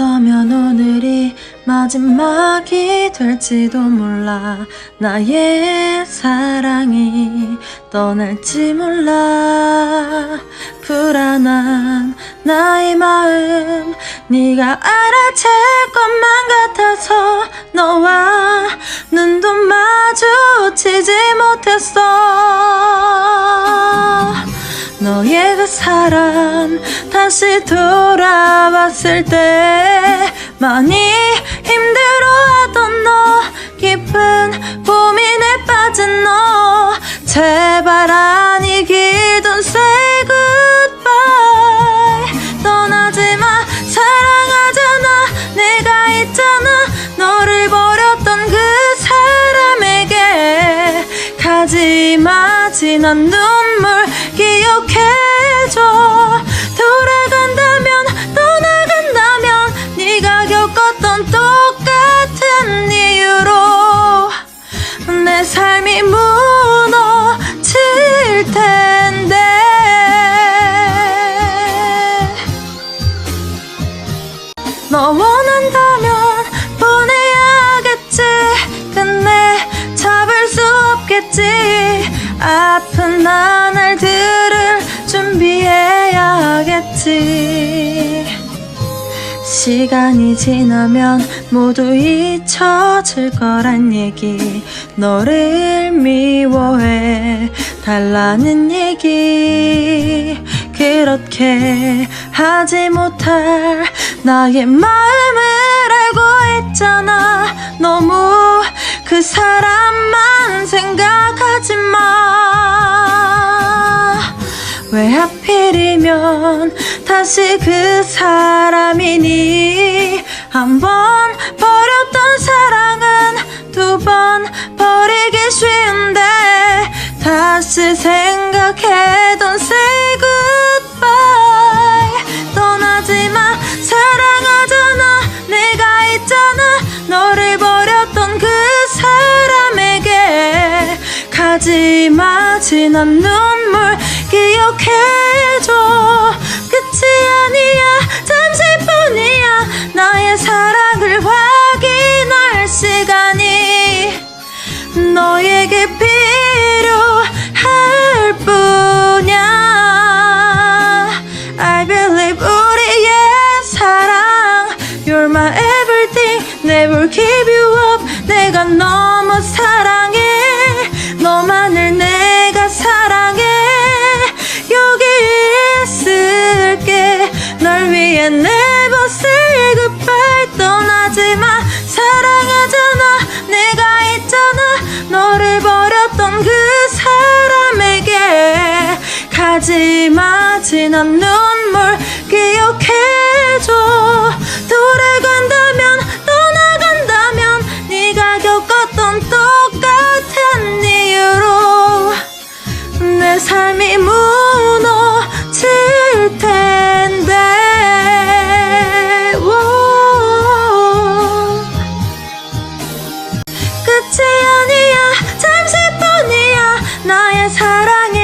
어쩌면 오늘이 마지막이 될지도 몰라. 나의 사랑이 떠날지 몰라. 불안한 나의 마음 네가 알아챌 것만 같아서 너와 눈도 마주치지 못했어. 너의 그 사람 다시 돌아왔을 때 많이 힘들어하던 너 깊은 고민에 빠진 너. 제발 아니기던 say goodbye. 떠나지 마 사랑하잖아. 내가 있잖아. 너를 버렸던 그 사람에게 가지마. 지난 눈 내 삶이 무너질 텐데. 너 원한다면 보내야겠지. 끝내 잡을 수 없겠지. 아픈 나날들을 준비해야겠지 시간이 지나면 모두 잊혀질 거란 얘기. 너를 미워해 달라는 얘기. 그렇게 하지 못할 나의 마음을 알고 있잖아. 너무 그 사람만 생각하지 마 하필이면 다시 그 사람이니. 한 번 버렸던 사랑은 두 번 버리기 쉬운데 다시 생각해던 say goodbye. 떠나지 마. 사랑하잖아. 내가 있잖아. 너를 버렸던 그 사람에게 가지마. 지난 눈물 기억해 Never give you up. 내가 너무 사랑해. 너만을 내가 사랑해. 여기 있을게. 널 위해 never say goodbye. 떠나지 마. 사랑하잖아. 내가 있잖아. 너를 버렸던 그 사람에게. 가지마. 지난 눈물 기억해줘 삶이 무너질 텐데. 오, 끝이 아니야 잠시뿐이야. 나의 사랑이